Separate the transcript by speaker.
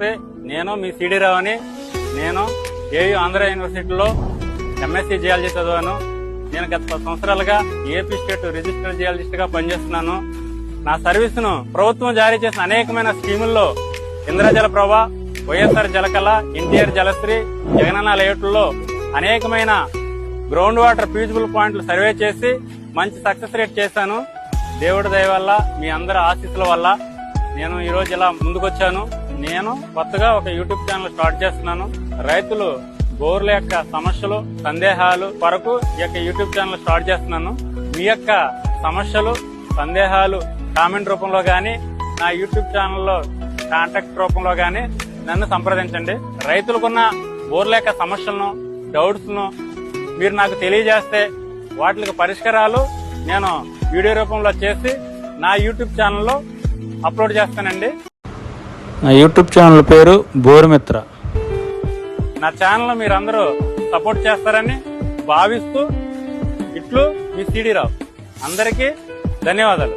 Speaker 1: నమస్తే నేను మీ సిడి రావని నేను ఏయు ఆంధ్ర యూనివర్సిటీలో ఎంఎస్సీ జియాలజీ చదివాను. నేను గత పది సంవత్సరాలుగా ఏపీ స్టేట్ రిజిస్టర్డ్ జియాలజిస్ట్గా పనిచేస్తున్నాను. నా సర్వీస్ను ప్రభుత్వం జారీ చేసిన అనేకమైన స్కీముల్లో ఇంద్రజల ప్రభ వైఎస్ఆర్ జలకళ ఎన్టీఆర్ జలశ్రీ జగనన్న లేఅవుట్లో అనేకమైన గ్రౌండ్ వాటర్ ఫ్యూజిబుల్ పాయింట్లు సర్వే చేసి మంచి సక్సెస్ రేట్ చేశాను. దేవుడి దయ వల్ల మీ అందరి ఆశీస్సుల వల్ల నేను ఈరోజు ఇలా ముందుకొచ్చాను. నేను కొత్తగా ఒక యూట్యూబ్ ఛానల్ స్టార్ట్ చేస్తున్నాను. రైతులు బోర్ల యొక్క సమస్యలు సందేహాలు కొరకు ఈ యొక్క యూట్యూబ్ ఛానల్ స్టార్ట్ చేస్తున్నాను. మీ యొక్క సమస్యలు సందేహాలు కామెంట్ రూపంలో గాని నా యూట్యూబ్ ఛానల్లో కాంటాక్ట్ రూపంలో గాని నన్ను సంప్రదించండి. రైతులకున్న బోర్ల యొక్క సమస్యలను డౌట్స్ను మీరు నాకు తెలియజేస్తే వాటికి పరిష్కారాలు నేను వీడియో రూపంలో చేసి నా యూట్యూబ్ ఛానల్లో అప్లోడ్ చేస్తానండి.
Speaker 2: నా యూట్యూబ్ ఛానల్ పేరు బోరుమిత్ర.
Speaker 1: నా ఛానల్ మీరందరూ సపోర్ట్ చేస్తారని భావిస్తూ ఇట్లు మీ సిడి రావు. అందరికీ ధన్యవాదాలు.